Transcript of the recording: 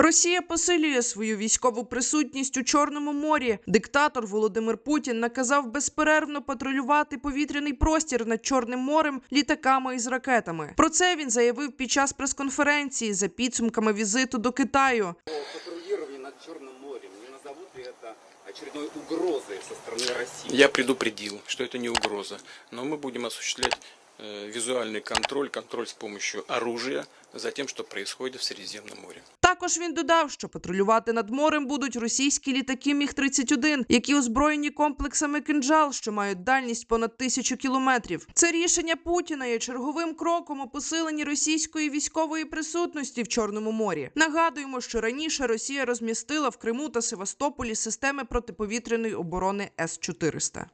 Росія посилює свою військову присутність у Чорному морі. Диктатор Володимир Путін наказав безперервно патрулювати повітряний простір над Чорним морем літаками із ракетами. Про це він заявив під час прес-конференції за підсумками візиту до Китаю. По патрулированию над Черным морем не назовут ли это очередной угрозой со стороны России? Я предупредил, что это не угроза, но мы будем осуществлять э, визуальный контроль, контроль с помощью оружия за тем, что происходит в Средиземном море. Також він додав, що патрулювати над морем будуть російські літаки Міг-31, які озброєні комплексами кинджал, що мають дальність понад тисячу кілометрів. Це рішення Путіна є черговим кроком у посиленні російської військової присутності в Чорному морі. Нагадуємо, що раніше Росія розмістила в Криму та Севастополі системи протиповітряної оборони С 400